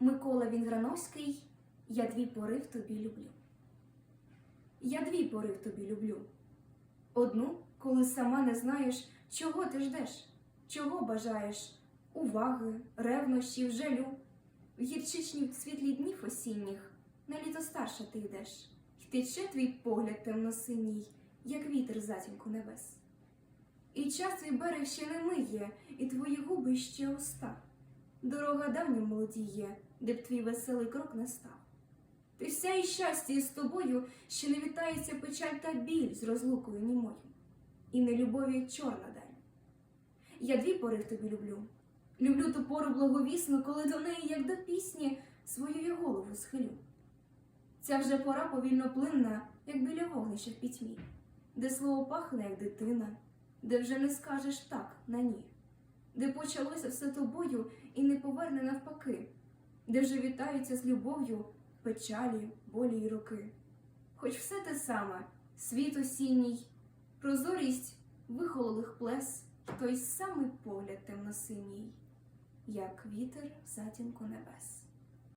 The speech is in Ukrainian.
Микола Вінграновський, я дві пори в тобі люблю. Я дві пори в тобі люблю. Одну, коли сама не знаєш, чого ти ждеш, чого бажаєш, уваги, ревнощів, жалю. В гірчичні світлі днів осінніх на літо старше ти йдеш, й тече твій погляд темно-синій, як вітер затінку небес. І час твій берег ще не миє, і твої губи ще уста. Дорога давня молодіє, де б твій веселий крок не став. Ти вся і щастя і з тобою, що не вітається печаль та біль з розлукою німою, і нелюбові чорна даль. Я дві пори в тобі люблю. Люблю ту пору благовісну, коли до неї, як до пісні, свою я голову схилю. Ця вже пора повільно плинна, як біля вогнища в пітьмі, де слово пахне, як дитина, де вже не скажеш так на ні, де почалося все тобою і не поверне навпаки, де вже вітаються з любов'ю печалі, болі й роки. Хоч все те саме, світ осінній, прозорість вихололих плес, той самий погляд темно-синій, як вітер в затінку небес.